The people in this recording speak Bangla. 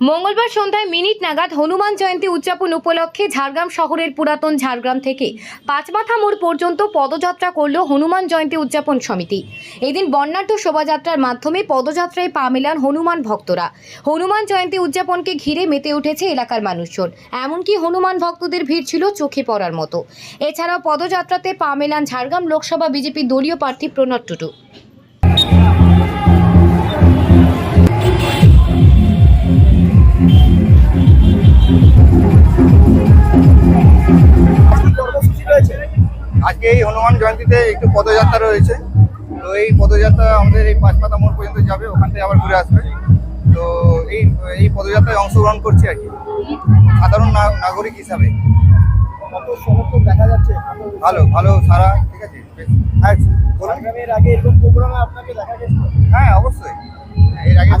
মঙ্গলবার সন্ধ্যায় মিনিট নাগাদ হনুমান জয়ন্তী উদযাপন উপলক্ষে ঝাড়গ্রাম শহরের পুরাতন ঝাড়গ্রাম থেকে পাঁচমাথা মোড় পর্যন্ত পদযাত্রা করল হনুমান জয়ন্তী উদযাপন সমিতি। এদিন বর্ণাঢ্য শোভাযাত্রার মাধ্যমে পদযাত্রায় পা মেলান হনুমান ভক্তরা। হনুমান জয়ন্তী উদযাপনকে ঘিরে মেতে উঠেছে এলাকার মানুষজন। এমনকি হনুমান ভক্তদের ভিড় ছিল চোখে পড়ার মতো। এছাড়াও পদযাত্রাতে পা মেলান ঝাড়গ্রাম লোকসভা বিজেপি দলীয় প্রার্থী প্রণব টুটু আজকে এই হনুমান জয়ন্তীতে একটু পদযাত্রা রয়েছে। তো এই পদযাত্রা আমাদের এই পাঁচমাথা মোড় পর্যন্ত যাবে ওখান থেকে আবার ঘুরে আসবে। তো এই এই পদযাত্রায় অংশগ্রহণ করছি আর কি। সাধারণ নাগরিক হিসাবে। দেখা যাচ্ছে? ভালো ভালো সারা ঠিক আছে। হ্যাঁ আগে এরকম প্রোগ্রামে আপনাকে দেখা হ্যাঁ অবশ্যই।